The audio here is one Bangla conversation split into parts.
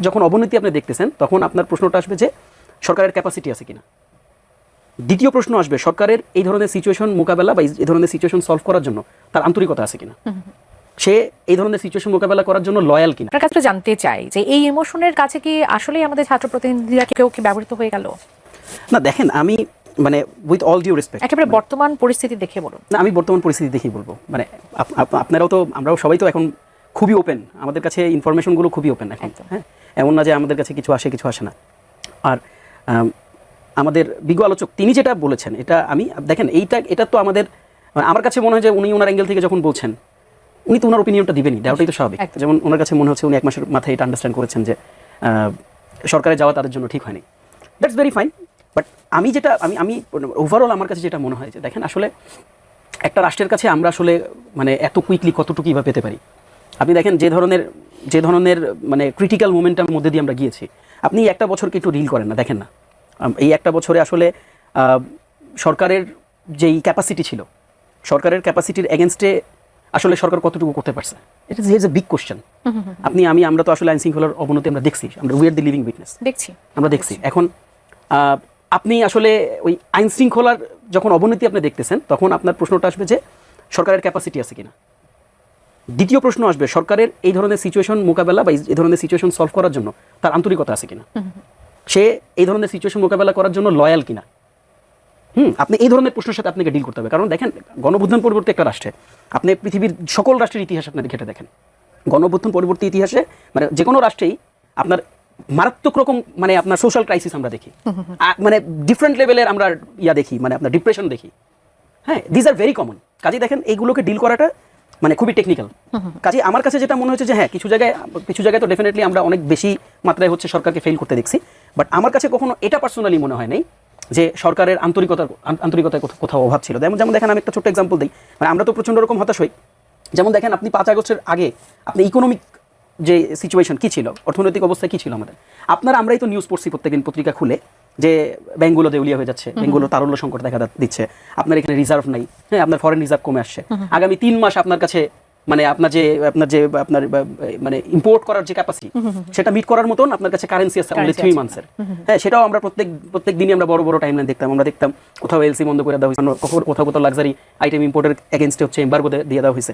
যখন অবনতি আপনি দেখতেছেন তখন আপনার প্রশ্নটা আসবে যে সরকারের ক্যাপাসিটি আছে কিনা? দ্বিতীয় প্রশ্ন আসবে সরকারের এই ধরনের সিচুয়েশন মোকাবেলা বা এই ধরনের সিচুয়েশন সলভ করার জন্য তার আন্তরিকতা আছে কিনা? সে এই ধরনের সিচুয়েশন মোকাবেলা করার জন্য লয়াল কিনা? আপনার কাছে জানতে চাই যে এই ইমোশনের কাছে কি আসলেই আমাদের ছাত্র প্রতিনিধিরা কেউ কি ব্যবহৃত হয়ে গেল? না দেখেন আমি মানে উইথ অল ডিউ রেসপেক্ট একেবারে বর্তমান পরিস্থিতি দেখে বলুন। না আমি বর্তমান পরিস্থিতি দেখেই বলব। মানে আপ- আপ- আপনারাও তো আমরাও সবাই তো এখন খুবই ওপেন আমাদের কাছে ইনফরমেশনগুলো খুবই ওপেন এখন হ্যাঁ? এমন না যে আমাদের কাছে কিছু আসে কিছু আসে না। আর আমাদের বিজ্ঞ আলোচক তিনি যেটা বলেছেন এটা আমি দেখেন এইটা এটা তো আমাদের আমার কাছে মনে হয় যে উনি ওনার অ্যাঙ্গেল থেকে যখন বলছেন উনি তো ওনার ওপিনিয়নটা দিবেনই দেওয়াটাই তো স্বাভাবিক। যেমন ওনার কাছে মনে হচ্ছে উনি এক মাসের মাথায় এটা আন্ডারস্ট্যান্ড করেছেন যে সরকারে যাওয়া তাদের জন্য ঠিক হয়নি। দ্যাটস ভেরি ফাইন বাট আমি যেটা আমি আমি ওভারঅল আমার কাছে যেটা মনে হয় যে দেখেন আসলে একটা রাষ্ট্রের কাছে আমরা আসলে মানে এত কুইকলি কতটুকু কীভাবে পেতে পারি। আপনি দেখেন যে ধরনের যে ধরনের মানে ক্রিটিক্যাল মোমেন্টের মধ্যে দিয়ে আমরা গিয়েছি আপনি একটা বছরকে একটু রিল করেন না দেখেন না। এই একটা বছরে আসলে সরকারের যেই ক্যাপাসিটি ছিল সরকারের ক্যাপাসিটির এগেনস্টে আসলে সরকার কতটুকু করতে পারছে? এটা ইজ এ বিগ কোশ্চেন আপনি আমি আমরা তো আসলে আইন শৃঙ্খলার অবনতি আমরা দেখছি আমরা we are the living witness দেখছি। আমরা দেখছি। এখন আপনি আসলে ওই আইন শৃঙ্খলার যখন অবনতি আপনি দেখতেছেন তখন আপনার প্রশ্নটা আসবে যে সরকারের ক্যাপাসিটি আছে কিনা? দ্বিতীয় প্রশ্ন আসবে সরকারের এই ধরনের সিচুয়েশন মোকাবেলা বা এই ধরনের সিচুয়েশন সলভ করার জন্য তার আন্তরিকতা আছে কিনা? সে এই ধরনের সিচুয়েশন মোকাবেলা করার জন্য লয়াল কিনা? হুম আপনি এই ধরনের প্রশ্নের সাথে আপনাকে ডিল করতে হবে। কারণ দেখেন গণবুদ্ধন পরবর্তী একটা রাষ্ট্রে আপনি পৃথিবীর সকল রাষ্ট্রের ইতিহাস আপনাদের ঘেটে দেখেন। গণবুদ্ধন পরবর্তী ইতিহাসে মানে যে কোনো রাষ্ট্রেই আপনার মারাত্মক রকম মানে আপনার সোশ্যাল ক্রাইসিস আমরা দেখি। মানে ডিফারেন্ট লেভেলের আমরা ইয়া দেখি মানে আপনার ডিপ্রেশন দেখি। হ্যাঁ দিজ আর ভেরি কমন কাজে দেখেন এইগুলোকে ডিল করাটা মানে খুবই টেকনিক্যাল কাজে আমার কাছে যেটা মনে হচ্ছে যে হ্যাঁ কিছু জায়গায় কিছু জায়গায় তো ডেফিনেটলি আমরা অনেক বেশি মাত্রায় হচ্ছে সরকারকে ফেল করতে দেখছি। বাট আমার কাছে কখনো এটা পার্সোনালি মনে হয় নাই যে সরকারের আন্তরিকতার আন- আন্তরিকতার কোথাও- কোথাও অভাব ছিল। যেমন যেমন দেখেন আমি একটা ছোট্ট এক্সাম্পল দিই। মানে আমরা তো প্রচণ্ড রকম হতাশ হই। যেমন দেখেন আপনি পাঁচ আগস্টের আগে আপনি ইকোনমিক যে সিচুয়েশন কি ছিল অর্থনৈতিক অবস্থা কি ছিল আমাদের? আপনারা আমরাই তো নিউজ পড়ছি প্রত্যেকদিন পত্রিকা খুলে। যে ব্যাঙ্কগুলো দেউলিয়া হয়ে যাচ্ছে ব্যাঙ্কগুলো তারল্য সংকট দেখা দিচ্ছে। আপনার এখানে রিজার্ভ নাই। হ্যাঁ আপনার ফরেন রিজার্ভ কমে আসছে। আগামী তিন মাস আপনার কাছে মানে আপনার যে আপনার যে আপনার মানে ইম্পোর্ট করার যে ক্যাপাসিটি সেটা মিট করার মতন আপনার কাছে কারেন্সি আছে Currency থ্রি মান্থসের হ্যাঁ সেটাও আমরা প্রত্যেক প্রত্যেক দিনই আমরা বড় বড় টাইমলাইন দেখতাম। আমরা দেখতাম কোথাও এলসি বন্ধ করে দেওয়া হয়েছে অন্য কোথাও কোথাও লাক্সারি আইটেম ইম্পোর্টের এগেনস্টে হচ্ছে এম্বার্গো দিয়ে দেওয়া হয়েছে।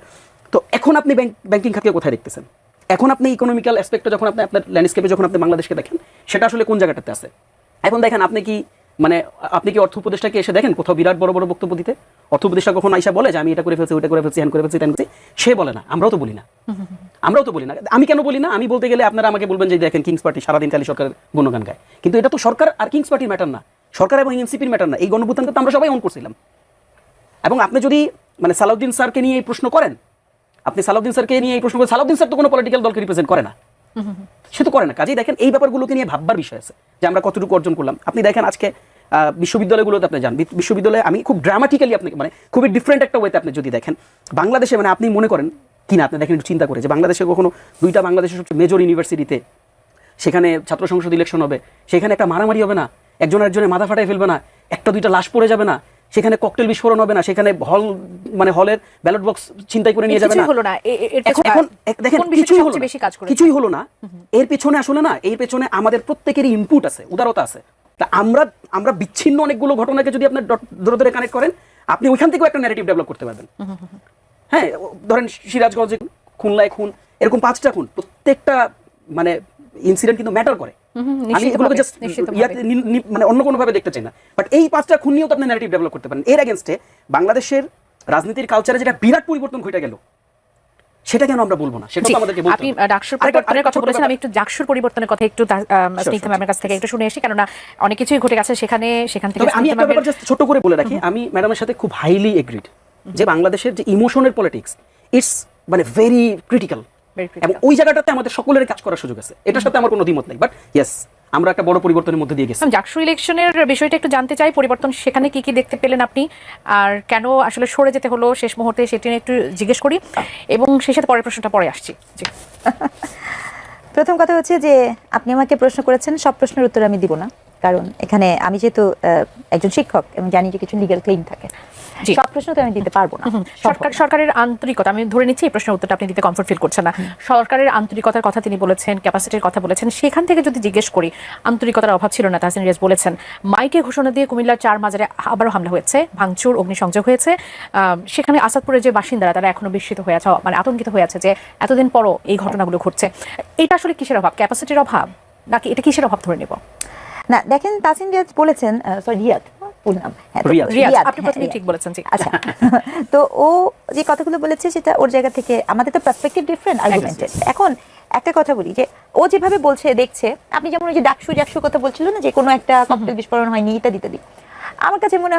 তো এখন আপনি ব্যাংক ব্যাংকিং খাতকে কোথায় দেখতেছেন? এখন আপনি ইকোনমিক্যাল অ্যাসপেক্টে যখন আপনি আপনার ল্যান্ডস্কেপে যখন আপনি বাংলাদেশকে দেখেন সেটা আসলে কোন জায়গাটাতে আছে? এখন দেখেন আপনি কি মানে আপনি কি অর্থ উপদেষ্টাকে এসে দেখেন কোথাও বিরাট বড় বড় বক্তব্য দিতে? অর্থ উপদেষ্টা কখন আইসা বলে যে আমি এটা করে ফেলছি, ওইটা করে ফেলছি হ্যান করে ফেলছি ত্যান করছি সে বলে না, আমরাও তো বলি না। আমরাও তো বলি না। আমি কেন বলি না? আমি বলতে গেলে আপনারা আমাকে বলবেন যে দেখেন কিংস পার্টি সারাদিন খালি সরকারের গুণগান গায়। কিন্তু এটা তো সরকার আর কিংস পার্টির ম্যাটার না। সরকার এবং এনসিপির ম্যাটার না। এই গণভুত্থানকে তো আমরা সবাই অন করছিলাম। এবং আপনি যদি মানে সালাউদ্দিন স্যারকে নিয়ে এই প্রশ্ন করেন, আপনি সালাউদ্দিন স্যারকে নিয়ে এই প্রশ্ন করেন, সালাউদ্দিন স্যার তো কোনো পলিটিক্যাল দলকে রিপ্রেজেন্ট করে না। সে তো করে না, কাজেই দেখেন এই ব্যাপারগুলোকে নিয়ে ভাববার বিষয় আছে যে আমরা কতটুকু অর্জন করলাম। আপনি দেখেন আজকে বিশ্ববিদ্যালয়গুলোতে আপনি যান বিশ্ববিদ্যালয়ে আমি খুব ড্রামাটিক্যালি আপনি মানে খুবই ডিফারেন্ট একটা ওয়েতে আপনি যদি দেখেন, বাংলাদেশে মানে আপনি মনে করেন, কি না, আপনি দেখেন একটু চিন্তা করে যে বাংলাদেশে কখনো দুইটা বাংলাদেশের সবচেয়ে মেজর ইউনিভার্সিটিতে সেখানে ছাত্র সংসদ ইলেকশন হবে, সেখানে একটা মারামারি হবে না, একজন একজনের মাথা ফাটাই ফেলবে না, একটা দুইটা লাশ পড়ে যাবে না সেখানে ককটেল বিস্ফোরণ হবে না সেখানে হল মানে হলের ব্যালট বক্স চিন্তাই করে নিয়ে যাবে না। হলো এখন এখন দেখেন কিছুই হলো বেশি কাজ করেছে? কিছুই হলো না। এর পেছনে আসলে না এর পেছনে আমাদের প্রত্যেকেরই ইনপুট আছে উদারতা আছে। তা আমরা আমরা বিচ্ছিন্ন অনেকগুলো ঘটনাকে যদি আপনি ধরে ধরে কানেক্ট করেন আপনি ওইখান থেকেও একটা ন্যারেটিভ ডেভেলপ করতে পারবেন। হ্যাঁ ধরেন সিরাজগঞ্জে খুলনায় খুন এরকম পাঁচটা খুন প্রত্যেকটা মানে ইনসিডেন্ট কিন্তু ম্যাটার করে। আমি এগুলোকে জাস্ট মানে অন্য কোনো ভাবে দেখতে চাই না। বাট এই পাঁচটা খুন নিয়েও তো আপনি ন্যারেটিভ ডেভেলপ করতে পারেন। এর এগেনস্টে বাংলাদেশের রাজনীতির কালচারে যেটা বিরাট পরিবর্তন ঘটে গেল সেটা কেন আমরা বলব না? সেটা তো আমাদেরকে বলতে আপনি ডাকসুর পরিবর্তনের কথা বলেছেন আমি একটু ডাকসুর পরিবর্তনের কথা একটু স্নিগ্ধা ম্যামের কাছ থেকে একটু শুনে আসি কেননা অনেক কিছুই ঘটে গেছে সেখানে সেখান থেকে আমি একটা ব্যাপার জাস্ট ছোট করে বলে রাখি। আমি ম্যাডামের সাথে খুব হাইলি এগ্রিড যে বাংলাদেশের যে ইমোশনের পলিটিক্স ইটস মানে ভেরি ক্রিটিক্যাল. এবং ওই জায়গাটাতে আমাদের সকলের কাজ করার সুযোগ আছে। এটার সাথে আমার কোনো দ্বিমত নেই বাট ইয়েস আমরা একটা বড় পরিবর্তনের মধ্যে দিয়ে গেছি। জাকসু ইলেকশনের বিষয়টা একটু জানতে চাই পরিবর্তন সেখানে কি কি দেখতে পেলেন আপনি? আর কেন আসলে সরে যেতে হলো শেষ মুহূর্তে সেটি নিয়ে একটু জিজ্ঞেস করি এবং সেই সাথে পরের প্রশ্নটা পরে আসছি। জি। প্রথম কথা হচ্ছে যে আপনি আমাকে প্রশ্ন করেছেন সব প্রশ্নের উত্তর আমি দিব না। কারণ এখানে আমি যেহেতু একজন শিক্ষক এবং জানি যে কিছু লিগ্যাল ক্লেম থাকে। সব প্রশ্ন তো আমি দিতে পারব না। সরকার সরকারের আন্তরিকতা আমি ধরে নিচ্ছি এই প্রশ্নের উত্তরটা আপনি দিতে কমফোর্ট ফিল করছেন না। সরকারের আন্তরিকতার কথা তিনি বলেছেন ক্যাপাসিটির কথা বলেছেন। সেখান থেকে যদি জিজ্ঞেস করি আন্তরিকতার অভাব ছিল না তাহসিন রিয়াজ বলেছেন। মাইকে ঘোষণা দিয়ে কুমিল্লার চার মাজারে আবারও হামলা হয়েছে ভাঙচুর অগ্নিসংযোগ হয়েছে। আহ, সেখানে আসাদপুরের যে বাসিন্দারা তারা এখনও বিস্মিত হয়ে আছে মানে আতঙ্কিত হয়ে আছে যে এতদিন পরও এই ঘটনাগুলো ঘটছে। এটা আসলে কিসের অভাব? ক্যাপাসিটির অভাব? নাকি এটা কিসের অভাব ধরে নেব? না দেখেন তাসিন রিয়াজ বলেছেন সরি রিয়াদ নাম হ্যাঁ, আপনি। ঠিক বলেছেন আচ্ছা তো ও যে কথাগুলো বলেছে সেটা ওর জায়গা থেকে আমাদের তো পার্সপেক্টিভ ডিফারেন্ট আর্গুমেন্টেড এখন একটা কথা বলি যে ও যেভাবে বলছে দেখছে আপনি যেমন ওই যে ডাকসু ডাকসু কথা বলছিল না যে কোনো একটা ককটেল বিস্ফোরণ হয়নি ইত্যাদি ইত্যাদি। আমার কাছে মনে হয়